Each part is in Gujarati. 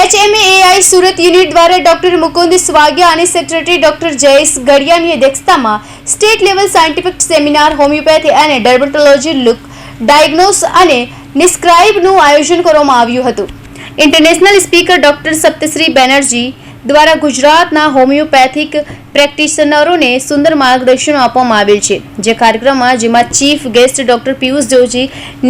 એચએમએઆઈ સુરત યુનિટ દ્વારા ડોક્ટર મુકુંદ સ્વાગ્યા અને સેક્રેટરી ડોક્ટર જયેશ ગડિયાની અધ્યક્ષતામાં state level scientific seminar, homeopathy અને ડર્મેટોલોજી લુક ડાયગ્નોસ અને નિસ્ક્રાઇબનું આયોજન કરવામાં આવ્યું હતું. International speaker doctor Saptashree Banerjee દ્વારા ગુજરાતના હોમિયોપેથિક પ્રેક્ટિશનરોને સુંદર માર્ગદર્શન આપવામાં આવેલ છે. જે કાર્યક્રમમાં જેમાં chief guest doctor Piyush Joshi,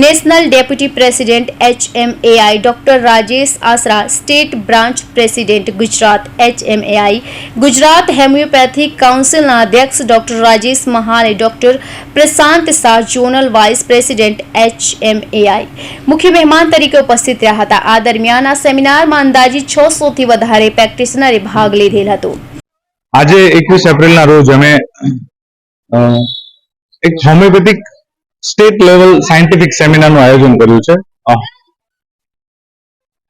national deputy president HMAI doctor Rajesh Asra, state branch president Gujarat HMAI, Gujarat homoeopathic કાઉન્સિલના અધ્યક્ષ doctor Rajesh Mahale doctor Prashant Shah, zonal vice president HMAI. મુખ્ય મહેમાન તરીકે ઉપસ્થિત રહ્યા હતા. આ દરમિયાન આ સેમિનારમાં અંદાજિત છસોથી વધારે પ્રેક્ટિશનરે ભાગ લીધેલ હતો. આજે એકવીસ એપ્રિલના રોજ અમે એક હોમિયોપેથિક સ્ટેટ લેવલ સાયન્ટિફિક સેમિનારનું આયોજન કર્યું છે.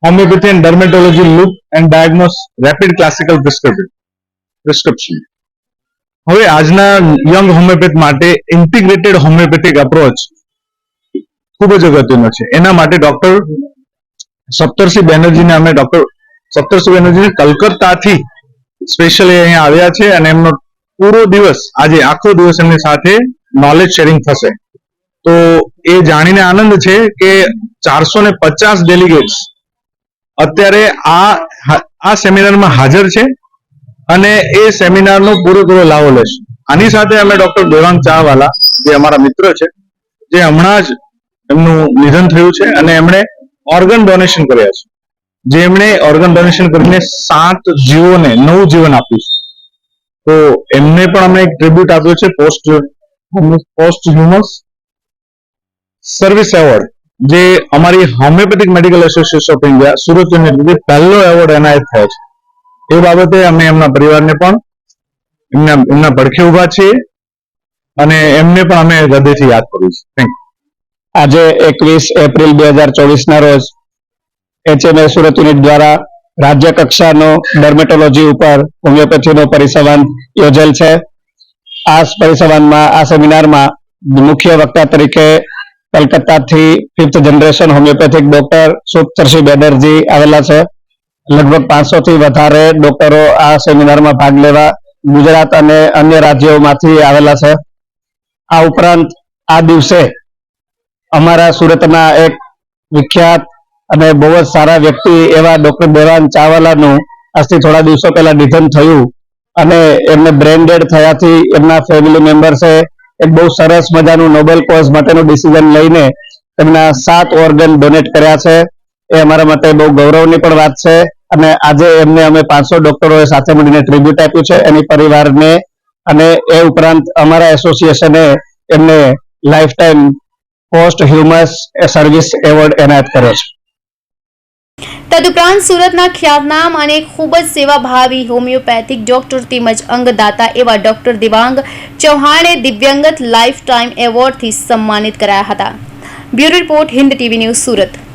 Homeopathy and dermatology look and diagnose rapid classical prescription prescription. હવે આજના યંગ હોમિયોપેથ માટે ઇન્ટિગ્રેટેડ હોમિયોપેથિક અપ્રોચ ખૂબ જ અગત્યનો છે. એના માટે ડોક્ટર સપ્તરસિંહ બેનર્જીને અમે ડોક્ટર સપ્તરસિંહ બેનર્જીને કલકત્તાથી સ્પેશિયલી અહીંયા આવ્યા છે અને એમનો પૂરો દિવસ, આજે આખો દિવસ એમની સાથે નોલેજ શેરિંગ થશે. તો એ જાણીને આનંદ છે કે ચારસો ને પચાસ ડેલિગેટ્સ અત્યારે આ આ સેમિનારમાં હાજર છે અને એ સેમિનારનો પૂરેપૂરો લાવો લેશે. આની સાથે અમે ડોક્ટર દેવાંગ ચાહવાલા જે અમારા મિત્ર છે, જે હમણાં જ એમનું નિધન થયું છે અને એમણે ઓર્ગન ડોનેશન કર્યા છે. જે એમણે ઓર્ગન ડોનેશન કરીને સાત જીવોને, નવું જીવન આપ્યું છે. તો એમને પણ અમે એક ટ્રિબ્યુટ આપ્યો છે post post humus service award જે અમારી homoeopathic medical association of India Surat university પહેલો એવોર્ડ એનાયત થયો છે. એ બાબતે અમે એમના પરિવારને પણ, એમના એમના પડખે ઊભા છીએ અને એમને પણ અમે હૃદયથી યાદ કર્યું છીએ. થેન્ક આજે એકવીસ એપ્રિલ બે હજાર ચોવીસના રોજ એચએમએ સુરત યુનિટ દ્વારા રાજ્ય કક્ષાનો ડર્મેટોલોજી ઉપર હોમિયોપેથીનો પરિસંવાદ યોજેલ છે. આ પરિસંવાદમાં, આ સેમિનારમાં મુખ્ય વક્તા તરીકે કલકત્તાથી fifth generation homoeopathic doctor Saptarshi Banerjee આવેલા છે. લગભગ પાંચસો થી વધારે ડોક્ટરો આ સેમિનારમાં ભાગ લેવા ગુજરાત અને અન્ય રાજ્યોમાંથી આવેલા છે. આ ઉપરાંત આ દિવસે અમારા સુરતના એક વિખ્યાત અને બહુ જ સારા વ્યક્તિ એવા ડોક્ટર બોરાન ચાવલાનું આજથી થોડા દિવસો પહેલા નિધન થયું. અને એમને બ્રેન ડેડ થયાથી એમના ફેમિલી મેમ્બર્સે એક બહુ સરસ મજાનું નોબેલ કોઝ માટેનું ડિસિઝન લઈને તેમના સાત ઓર્ગન ડોનેટ કર્યા છે. એ અમારા માટે બહુ ગૌરવની પણ વાત છે. અને આજે એમને અમે પાંચસો ડોક્ટરોએ સાથે મળીને ટ્રિબ્યુટ આપ્યું છે એની પરિવારને. અને એ ઉપરાંત અમારા એસોસિએશને એમને lifetime post humus service award એનાયત કર્યો છે. તદુપરાંત સુરતના ખ્યાતનામ અને ખૂબ જ સેવાભાવી હોમિયોપેથિક ડોક્ટર તેમજ અંગદાતા એવા ડોક્ટર દિવાંગ ચૌહાણે દિવ્યંગત લાઈફ ટાઈમ એવોર્ડથી સન્માનિત કરાયા હતા. Bureau report Hind TV news Surat.